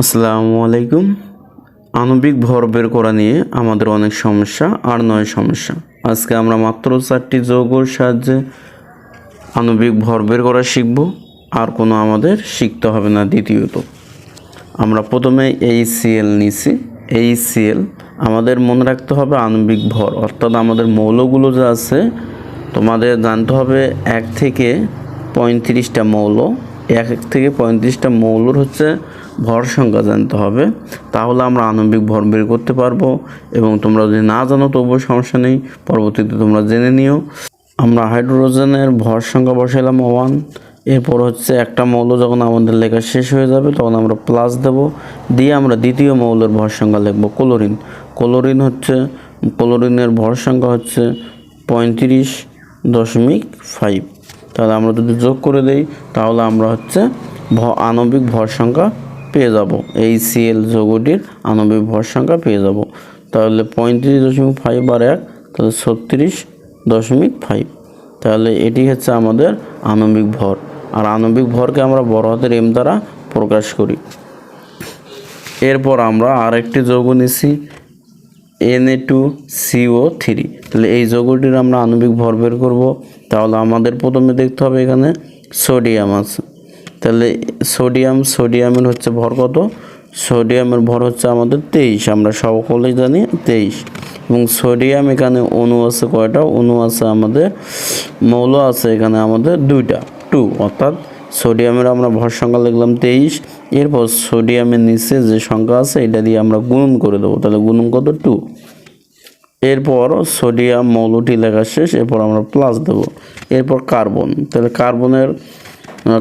আসসালামু আলাইকুম। আণবিক ভর বের করা নিয়ে আমাদের অনেক সমস্যা, আর নয় সমস্যা। আজকে আমরা মাত্র চারটি যৌগর সাহায্যে আণবিক ভর বের করা শিখব, আর কোনো আমাদের শিখতে হবে না দ্বিতীয়ত। আমরা প্রথমে এই সিএল নিছি। এই সিএল আমাদের মনে রাখতে হবে আণবিক ভর, অর্থাৎ আমাদের মৌলগুলো যা আছে, তোমাদের জানতে হবে এক থেকে পঁয়ত্রিশটা মৌল। এক থেকে পঁয়ত্রিশটা মৌলর হচ্ছে ভর সংখ্যা জানতে হবে, তাহলে আমরা আণবিক ভর বের করতে পারব। এবং তোমরা যদি না জানো, তবুও সমস্যা নেই, পরবর্তীতে তোমরা জেনে নিও। আমরা হাইড্রোজেনের ভর সংখ্যা বসাইলাম ওয়ান এরপর হচ্ছে একটা মৌল যখন আমাদের লেখা শেষ হয়ে যাবে, তখন আমরা প্লাস দেব। দিয়ে আমরা দ্বিতীয় মৌলের ভর সংখ্যা লিখব ক্লোরিন ক্লোরিন হচ্ছে ক্লোরিনের ভর সংখ্যা হচ্ছে পঁয়ত্রিশ দশমিক ফাইভ তাহলে আমরা যদি যোগ করে দেই, তাহলে আমরা হচ্ছে ভ আণবিক ভর সংখ্যা পেয়ে যাব। এই সিএল যৌগটির আণবিক ভর সংখ্যা পেয়ে যাব। তাহলে পঁয়ত্রিশ দশমিক ফাইভ আর এক, তাহলে ছত্রিশ দশমিক ফাইভ তাহলে এটি হচ্ছে আমাদের আণবিক ভর। আর আণবিক ভরকে আমরা বড় হাতের এম দ্বারা প্রকাশ করি। এরপর আমরা আরেকটি যৌগ নিছি এনএ টু সিও থ্রি তাহলে এই যৌগটির আমরা আণবিক ভর বের করব। তাহলে আমাদের প্রথমে দেখতে হবে এখানে সোডিয়াম আছে। তাহলে সোডিয়াম, সোডিয়ামের হচ্ছে ভর কত? সোডিয়ামের ভর হচ্ছে আমাদের তেইশ, আমরা সকলেই জানি তেইশ। এবং সোডিয়াম এখানে অণু আছে কয়টা? অণু আছে আমাদের, মৌল আছে এখানে আমাদের দুইটা, টু, অর্থাৎ সোডিয়ামের আমরা ভর সংখ্যা লিখলাম তেইশ। এরপর সোডিয়ামের নিচে যে সংখ্যা আছে, এটা দিয়ে আমরা গুণন করে দেবো, তাহলে গুণন কত? টু। এরপর সোডিয়াম মৌলটি লেখা শেষ, এরপর আমরা প্লাস দেব। এরপর কার্বন, তাহলে কার্বনের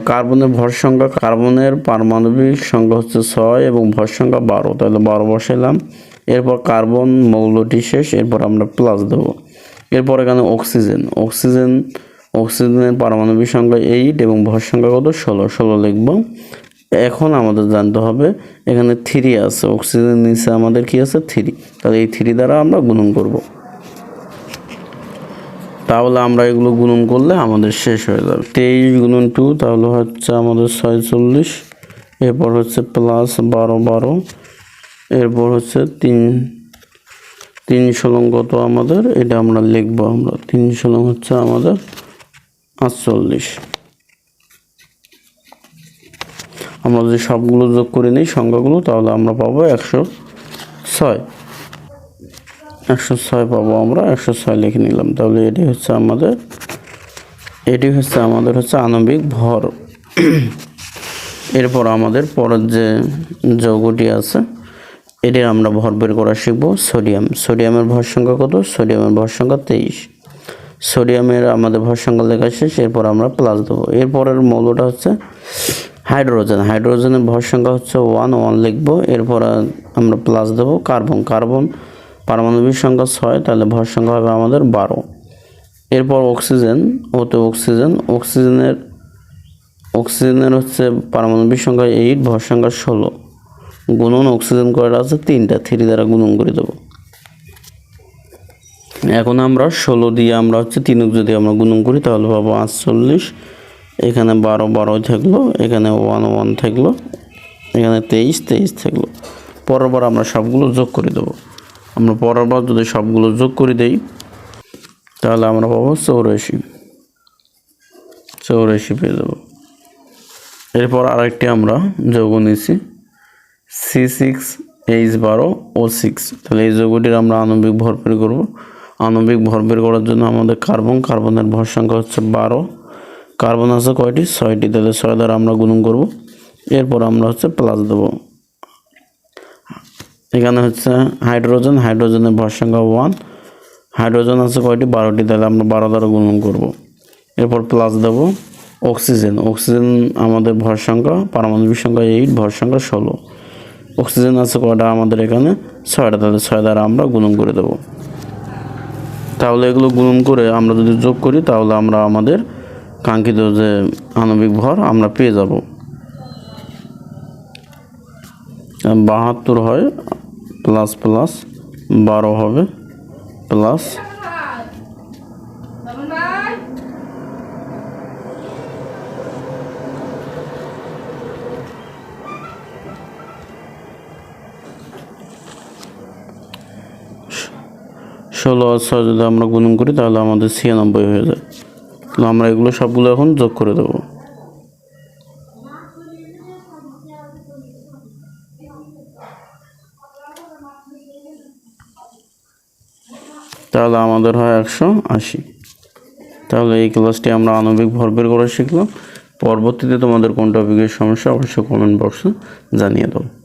কার্বনের ভর সংখ্যা, কার্বনের পারমাণবিক সংখ্যা হচ্ছে ছয় এবং ভর সংখ্যা বারো। তাহলে বারো বসাইলাম। এরপর কার্বন মৌলটি শেষ, এরপর আমরা প্লাস দেব। এরপর এখানে অক্সিজেন অক্সিজেন অক্সিজেনের পারমাণবিক সংখ্যা এইট এবং ভর সংখ্যা কত? ষোলো। ষোলো লিখব। এখন আমাদের জানতে হবে, এখানে থ্রি আছে অক্সিজেন নিচে আমাদের কি আছে? থ্রি তাহলে এই থ্রি দ্বারা আমরা গুণন করব। তাহলে আমরা এগুলো গুণন করলে আমাদের শেষ হয়ে যাবে। তেইশ গুণন টু তাহলে হচ্ছে আমাদের ছয়চল্লিশ। এরপর হচ্ছে প্লাস বারো বারো। এরপর হচ্ছে তিন তিন ষোলং কত আমাদের? এটা আমরা লিখব আমরা। তিন ষোলং হচ্ছে আমাদের আটচল্লিশ। আমরা যদি সবগুলো যোগ করে নিই সংখ্যাগুলো, তাহলে আমরা পাবো একশো ছয়। একশো ছয় পাবো আমরা, একশো ছয় লিখে নিলাম। তাহলে এটি হচ্ছে আমাদের, এটি হচ্ছে আমাদের হচ্ছে আণবিক ভর। এরপর আমাদের পরের যে যৌগটি আছে, এটি আমরা ভর বের করা শিখব, সোডিয়াম। সোডিয়ামের ভর সংখ্যা কত? সোডিয়ামের ভর সংখ্যা তেইশ। সোডিয়ামের আমাদের ভর সংখ্যা লেখা শেষ, এরপর আমরা প্লাস দেবো। এরপরের মৌলটা হচ্ছে হাইড্রোজেন। হাইড্রোজেনের ভর সংখ্যা হচ্ছে ওয়ান ওয়ান লিখব। এরপর আমরা প্লাস দেবো কার্বন কার্বন পারমাণবিক সংখ্যা ছয়, তাহলে ভর সংখ্যা হবে আমাদের বারো। এরপর অক্সিজেন ওতে অক্সিজেন, অক্সিজেনের অক্সিজেনের হচ্ছে পারমাণবিক সংখ্যা এইট ভর সংখ্যা ষোলো। গুণন অক্সিজেন কয়টা আছে? তিনটা থ্রি দ্বারা গুণন করে দেবো। এখন আমরা ষোলো দিয়ে আমরা হচ্ছে তিনক যদি আমরা গুণন করি, তাহলে পাবো আটচল্লিশ। এখানে বারো বারো থাকল, এখানে ওয়ান ওয়ান থাকল, এখানে তেইশ তেইশ থাকল। বার আমরা সবগুলো যোগ করে দেবো। আমরা পরের বার যদি সবগুলো যোগ করে দেই, তাহলে আমরা পাবো চৌরাশি। চৌরাশি পেয়ে যাব। এরপর আরেকটি আমরা যোগ নিয়েছি। সি সিক্স এইচ বারো ও সিক্স তাহলে এই যৌগটির আমরা আণবিক ভর বের করব। আণবিক ভর বের করার জন্য আমাদের কার্বন, কার্বনের ভর সংখ্যা হচ্ছে বারো। কার্বন আছে কয়টি? ছয়টি। তাহলে ছয় দ্বারা আমরা গুণন করব। এরপর আমরা হচ্ছে প্লাস দেবো। এখানে হচ্ছে হাইড্রোজেন, হাইড্রোজেনের ভর সংখ্যা ওয়ান হাইড্রোজেন আছে কয়টি? বারোটি। তাহলে আমরা বারো দ্বারা গুণন করব। এরপর প্লাস দেব অক্সিজেন অক্সিজেন আমাদের ভর সংখ্যা পারমাণবিক সংখ্যা এইট ভর সংখ্যা ষোলো। অক্সিজেন আছে কয়টা? আমাদের এখানে ছয়টা। তাহলে ছয় দ্বারা আমরা গুণন করে দেব। তাহলে এগুলো গুণন করে আমরা যদি যোগ করি, তাহলে আমরা আমাদের কাঙ্ক্ষিত যে আণবিক ভর, আমরা পেয়ে যাব। বাহাত্তর হয় প্লাস প্লাস বারো হবে, প্লাস ষোলো আর ছয় যদি আমরা গুণন করি, তাহলে আমাদের ছিয়ানব্বই হয়ে যায়। তাহলে আমরা এগুলো সবগুলো এখন যোগ করে দেবো। তাহলে আমাদের হয় একশো আশি। তাহলে এই ক্লাসটি আমরা আণবিক ভর বের করা শিখলাম। পরবর্তীতে তোমাদের কোন টপিকের সমস্যা, অবশ্যই কমেন্ট বক্সে জানিয়ে দাও।